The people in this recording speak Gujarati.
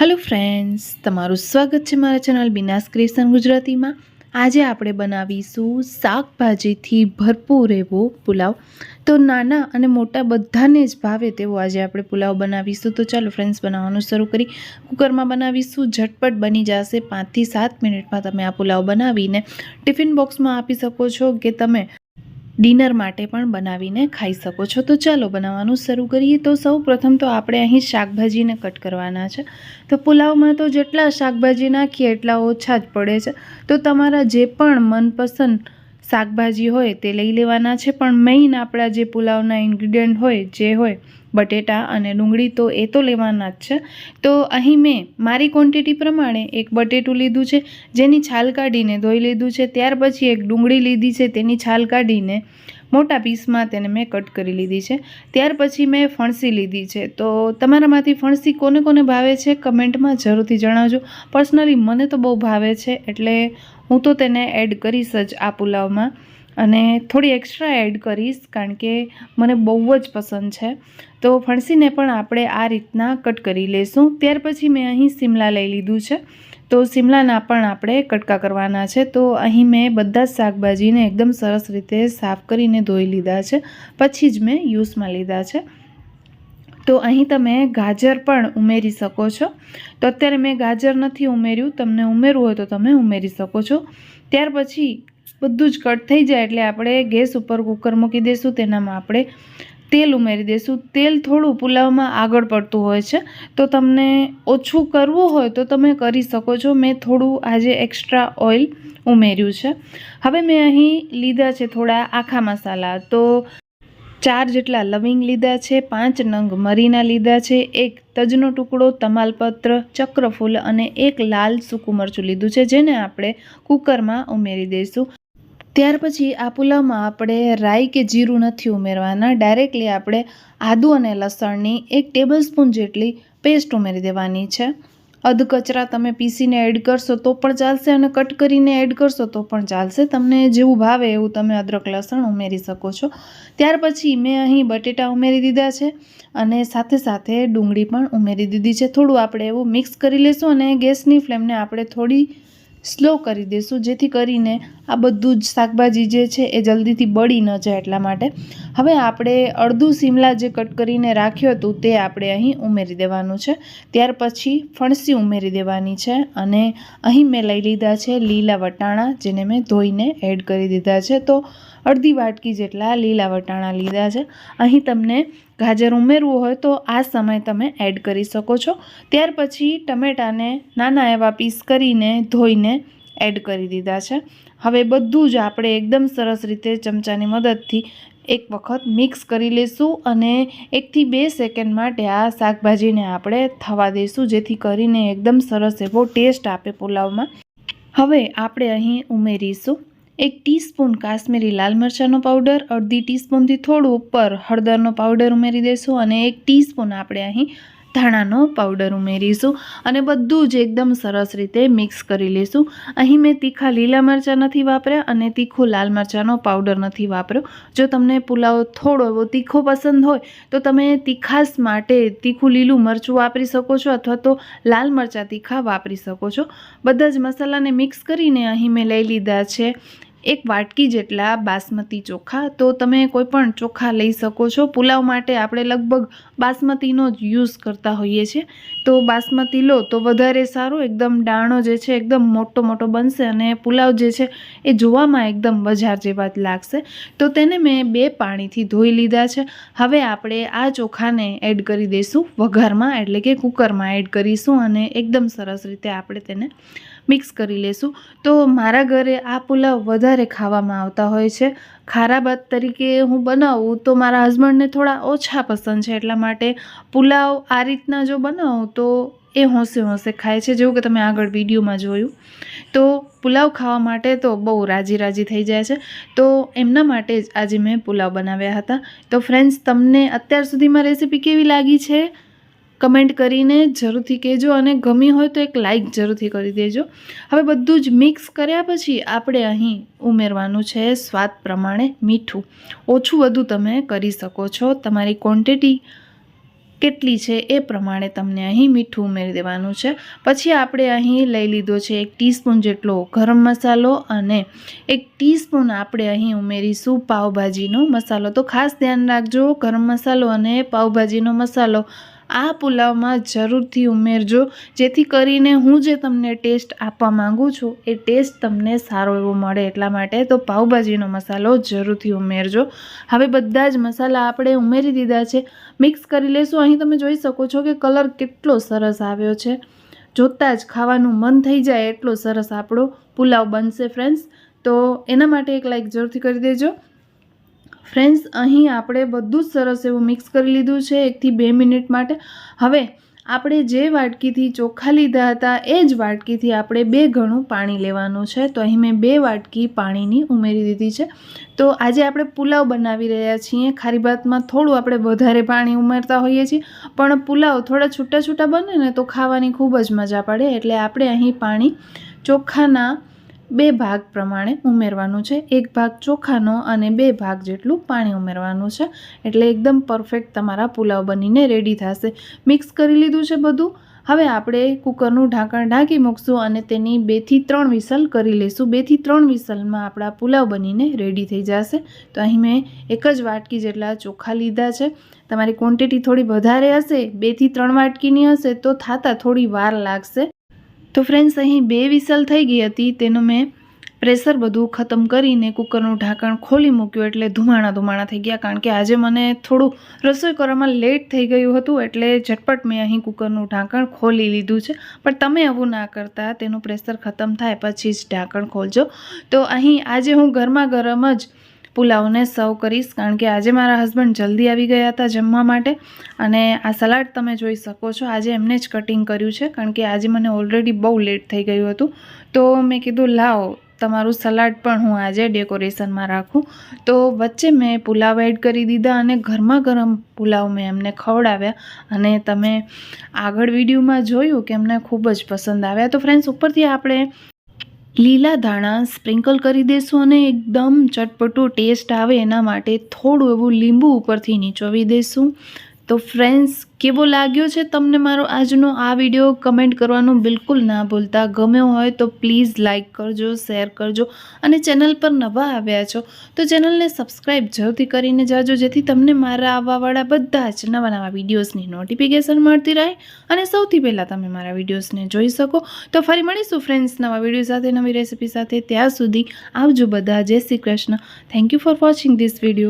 હેલો ફ્રેન્ડ્સ તમારું સ્વાગત છે મારા ચેનલ બિનાસ ક્રિએશન ગુજરાતીમાં. આજે આપણે બનાવીશું શાકભાજીથી ભરપૂર એવો પુલાવ. તો નાના અને મોટા બધાને જ ભાવે તેવો આજે આપણે પુલાવ બનાવીશું. તો ચાલો ફ્રેન્ડ્સ બનાવવાનું શરૂ કરી. કુકરમાં બનાવીશું, ઝટપટ બની જશે પાંચથી સાત મિનિટમાં તમે આ પુલાવ બનાવીને ટિફિન બોક્સમાં આપી શકો છો કે તમે ડિનર માટે પણ બનાવીને ખાઈ શકો છો. તો ચાલો બનાવવાનું શરૂ કરીએ. તો સૌ પ્રથમ તો આપણે અહીં શાકભાજીને કટ કરવાના છે. તો પુલાવમાં તો જેટલા શાકભાજી નાખીએ એટલા ઓછા જ પડે છે. તો તમારા જે પણ મનપસંદ શાકભાજી હોય તે લઈ લેવાના છે. પણ મેઇન આપણા જે પુલાવના ઇન્ગ્રીડિયન્ટ હોય, જે હોય બટેટા અને ડુંગળી તો એ તો લેવાના જ છે. તો અહીં મેં મારી ક્વોન્ટિટી પ્રમાણે એક બટેટું લીધું છે, જેની છાલ કાઢીને ધોઈ લીધું છે, ત્યાર પછી એક ડુંગળી લીધી છે, તેની છાલ કાઢીને મોટા પીસમાં તેને મેં કટ કરી લીધી છે. ત્યાર પછી મેં ફણસી લીધી છે. તો તમારામાંથી ફણસી કોને કોને ભાવે છે? કમેન્ટમાં જરૂરથી જણાવજો. પર્સનલી મને તો બહુ ભાવે છે, એટલે હું તો તેને એડ કરીશ જ આ પુલાવમાં. અને થોડી એક્સ્ટ્રા એડ કરીશ કારણ કે મને બહુ જ પસંદ છે. તો ફણસીને પણ આપણે આ રીતના કટ કરી લઈશું ત્યાર પછી મેં અહીં સિમલા લઈ લીધું છે. તો સિમલાના પણ આપણે કટકા કરવાના છે. તો અહીં મેં બધા જ શાકભાજીને એકદમ સરસ રીતે સાફ કરીને ધોઈ લીધા છે. પછી જ મેં યુઝમાં લીધા છે. તો અહીં તમે ગાજર પણ ઉમેરી શકો છો. તો અત્યારે મેં ગાજર નથી ઉમેર્યું. તમને ઉમેરવું હોય તો તમે ઉમેરી શકો છો. ત્યાર પછી બધું જ કટ થઈ જાય એટલે આપણે ગેસ ઉપર કુકર મૂકી દઈશું તેનામાં આપણે તેલ ઉમેરી દઈશું તેલ થોડું પુલાવમાં આગળ પડતું હોય છે. તો તમને ઓછું કરવું હોય તો તમે કરી શકો છો. મેં થોડું આજે એક્સ્ટ્રા ઓઇલ ઉમેર્યું છે. હવે મેં અહીં લીધા છે થોડા આખા મસાલા. તો ચાર જેટલા લવિંગ લીધા છે, પાંચ નંગ મરીના લીધા છે, એક તજનો ટુકડો, તમાલપત્ર, ચક્રફૂલ અને એક લાલ સૂકું મરચું લીધું છે, જેને આપણે કુકરમાં ઉમેરી દઈશું ત્યાર પછી આ પુલાવમાં આપણે રાઈ કે જીરું નથી ઉમેરવાના. ડાયરેક્ટલી આપણે આદુ અને લસણની એક ટેબલ સ્પૂન જેટલી પેસ્ટ ઉમેરી દેવાની છે. અધકચરા તમે પીસીને એડ કરશો તો પણ ચાલશે અને કટ કરીને એડ કરશો તો પણ ચાલશે. તમને જેવું ભાવે એવું તમે અદરક, લસણ ઉમેરી શકો છો. ત્યાર પછી મેં અહીં બટેટા ઉમેરી દીધા છે અને સાથે સાથે ડુંગળી પણ ઉમેરી દીધી છે. થોડું આપણે એવું મિક્સ કરી લઈશું અને ગેસની ફ્લેમને આપણે થોડી સ્લો કરી દઈશું જેથી કરીને આ બધું જ શાકભાજી જે છે એ જલ્દીથી બળી ન જાય એટલા માટે. હવે આપણે અડધું શિમલા જે કટ કરીને રાખ્યું હતું તે આપણે અહીં ઉમેરી દેવાનું છે. ત્યાર પછી ફણસી ઉમેરી દેવાની છે અને અહીં મેં લઈ લીધા છે લીલા વટાણા, જેને મેં ધોઈને એડ કરી દીધા છે. તો અડધી વાટકી જેટલા લીલા વટાણા લીધા છે. અહીં તમને ગાજર ઉમેરવું હોય તો આ સમય તમે એડ કરી શકો છો. ત્યાર પછી ટમેટાને નાના એવા પીસ કરીને ધોઈને એડ કરી દીધા છે. હવે બધું જ આપણે એકદમ સરસ રીતે ચમચાની મદદથી એક વખત મિક્સ કરી લઈશું અને એકથી બે સેકન્ડ માટે આ શાકભાજીને આપણે થવા દઈશું જેથી કરીને એકદમ સરસ એવો ટેસ્ટ આપે પુલાવમાં. હવે આપણે અહીં ઉમેરીશું એક ટીસ્પૂન કાશ્મીરી લાલ મરચાંનો પાવડર, અડધી ટીસ્પૂનથી થોડું ઉપર હળદરનો પાવડર ઉમેરી દઈશું અને એક ટીસ્પૂન આપણે અહીં ધાણાનો પાવડર ઉમેરીશું અને બધું જ એકદમ સરસ રીતે મિક્સ કરી લઈશું અહીં મેં તીખા લીલા મરચાં નથી વાપર્યા અને તીખો લાલ મરચાંનો પાવડર નથી વાપર્યો. જો તમને પુલાવ થોડો એવો તીખો પસંદ હોય, તો તમે તીખાસ માટે તીખું લીલું મરચું વાપરી શકો છો અથવા તો લાલ મરચાં તીખા વાપરી શકો છો. બધા જ મસાલાને મિક્સ કરીને અહીં મેં લઈ લીધા છે એક વાટકી જેટલા બાસમતી ચોખા, તો તમે કોઈ પણ ચોખા લઈ શકો છો. પુલાવ માટે આપણે લગભગ બાસમતીનો જ યુઝ કરતા હોઈએ છીએ. તો બાસમતી લો, તો વધારે સારું, એકદમ દાણો જે છે, એકદમ મોટો મોટો બનશે અને પુલાવ જે છે, એ જોવામાં એકદમ બજાર જેવા જ લાગશે. તો તેને મેં બે પાણીથી ધોઈ લીધા છે. હવે આપણે આ ચોખાને એડ કરી દઈશું વઘારમાં, એટલે કે કુકરમાં એડ કરીશું અને એકદમ સરસ રીતે આપણે તેને મિક્સ કરી લેશું. તો મારા ઘરે આ પુલાવ વધારે ખાવામાં આવતા હોય છે. ખારા ભાત તરીકે હું બનાવું તો મારા હસબન્ડને થોડા ઓછા પસંદ છે. એટલા માટે પુલાવ આ રીતના જો બનાવું તો એ હોંશે હોંશે ખાય છે. જેવું કે તમે આગળ વિડીયોમાં જોયું. તો પુલાવ ખાવા માટે તો બહુ રાજી રાજી થઈ જાય છે. તો એમના માટે જ આજે મેં પુલાવ બનાવ્યા હતા. તો ફ્રેન્ડ્સ તમને અત્યાર સુધીમાં રેસીપી કેવી લાગી છે? કમેન્ટ કરીને જરૂરથી કહેજો અને ગમી હોય તો એક લાઇક જરૂરથી કરી દેજો. હવે બધું જ મિક્સ કર્યા પછી આપણે અહીં ઉમેરવાનું છે સ્વાદ પ્રમાણે મીઠું. ઓછું વધુ તમે કરી શકો છો. તમારી ક્વોન્ટિટી કેટલી છે એ પ્રમાણે તમને અહીં મીઠું ઉમેરી દેવાનું છે. પછી આપણે અહીં લઈ લીધો છે એક ટીસ્પૂન જેટલો ગરમ મસાલો અને એક ટીસ્પૂન આપણે અહીં ઉમેરીશું પાવભાજીનો મસાલો. તો ખાસ ધ્યાન રાખજો ગરમ મસાલો અને પાવભાજીનો મસાલો આ પુલાવમાં જરૂરથી ઉમેરજો, જેથી કરીને હું જે તમને ટેસ્ટ આપવા માંગુ છું, એ ટેસ્ટ તમને સારો એવો મળે. એટલા માટે તો પાઉભાજીનો મસાલો જરૂરથી ઉમેરજો. હવે બધા જ મસાલા આપણે ઉમેરી દીધા છે. મિક્સ કરી લેશું. અહીં તમે જોઈ શકો છો કે કલર કેટલો સરસ આવ્યો છે. જોતાં જ ખાવાનું મન થઈ જાય એટલો સરસ આપણો પુલાવ બનશે ફ્રેન્ડ્સ તો એના માટે એક લાઈક જરૂરથી કરી દેજો. ફ્રેન્ડ્સ, અહીં આપણે બધું જ સરસ એવું મિક્સ કરી લીધું છે, એકથી બે મિનિટ માટે. હવે આપણે જે વાટકીથી ચોખા લીધા હતા, એ જ વાટકીથી આપણે બે ઘણું પાણી લેવાનું છે. તો અહીં મેં બે વાટકી પાણીની ઉમેરી દીધી છે. તો આજે આપણે પુલાવ બનાવી રહ્યા છીએ. ખારી ભાતમાં થોડું આપણે વધારે પાણી ઉમેરતા હોઈએ છીએ, પણ પુલાવ થોડા છૂટા છૂટા બને ને તો ખાવાની ખૂબ જ મજા પડે. એટલે આપણે અહીં પાણી ચોખાના બે ભાગ પ્રમાણે ઉમેરવાનું છે. એક ભાગ ચોખાનો અને બે ભાગ જેટલું પાણી ઉમેરવાનું છે. એટલે એકદમ પરફેક્ટ તમારા પુલાવ બનીને રેડી થશે. મિક્સ કરી લીધું છે બધું. હવે આપણે કુકરનું ઢાંકણ ઢાંકી મૂકશું અને તેની બેથી ત્રણ વિસલ કરી લઈશું બેથી ત્રણ વિસલમાં આપણા પુલાવ બનીને રેડી થઈ જશે. તો અહીં મેં એક જ વાટકી જેટલા ચોખા લીધા છે. તમારી ક્વોન્ટિટી થોડી વધારે હશે બેથી ત્રણ વાટકીની હશે, તો થાતા થોડી વાર લાગશે. તો ફ્રેન્ડ્સ અહીં બે વિસલ થઈ ગઈ હતી. તેનું મેં પ્રેશર બધું ખતમ કરીને કુકરનું ઢાંકણ ખોલી મૂક્યું એટલે ધુમાણા ધુમાણા થઈ ગયા. કારણ કે આજે મને થોડું રસોઈ કરવામાં લેટ થઈ ગયું હતું, એટલે ઝટપટ મેં અહીં કુકરનું ઢાંકણ ખોલી લીધું છે. પણ તમે આવું ના કરતા. તેનું પ્રેશર ખતમ થાય પછી જ ઢાંકણ ખોલજો. તો અહીં આજે હું ગરમા ગરમ જ પુલાવને સર્વ કરીશ કારણ કે આજે મારા હસબન્ડ જલ્દી આવી ગયા હતા જમવા માટે અને આ સલાડ તમે જોઈ શકો છો. આજે એમને જ કટિંગ કર્યું છે કારણ કે આજે મને ઓલરેડી બહુ લેટ થઈ ગયું હતું. તો મેં કીધું, લાવો, તમારું સલાડ પણ હું આજે ડેકોરેશનમાં રાખું. તો વચ્ચે મેં પુલાવ એડ કરી દીધા અને ગરમા ગરમ પુલાવ મેં એમને ખવડાવ્યા અને તમે આગળ વિડીયોમાં જોયું કે એમને ખૂબ જ પસંદ આવ્યા. તો ફ્રેન્ડ્સ ઉપરથી આપણે લીલા ધાણા સ્પ્રિંકલ કરી દઈશું અને એકદમ ચટપટું ટેસ્ટ આવે એના માટે થોડું એવું લીંબુ ઉપરથી નીચોવી દઈશું તો ફ્રેન્ડ્સ કેવો લાગ્યો છે તમને મારો આજનો આ વીડિયો કમેન્ટ કરવાનું બિલકુલ ના ભૂલતા. ગમ્યો હોય તો પ્લીઝ લાઇક કરજો શેર કરજો અને ચેનલ પર નવા આવ્યા છો તો ચેનલને સબસ્ક્રાઈબ જરૂરથી કરીને જાજો, જેથી તમને મારા આવવાવાળા બધા જ નવા નવા વિડીયોઝની નોટિફિકેશન મળતી રહે અને સૌથી પહેલાં તમે મારા વિડીયોઝને જોઈ શકો. તો ફરી મળીશું ફ્રેન્ડ્સ નવા વીડિયો સાથે, નવી રેસિપી સાથે. ત્યાં સુધી આવજો બધા. જય Shri Krishna. Thank you for watching this video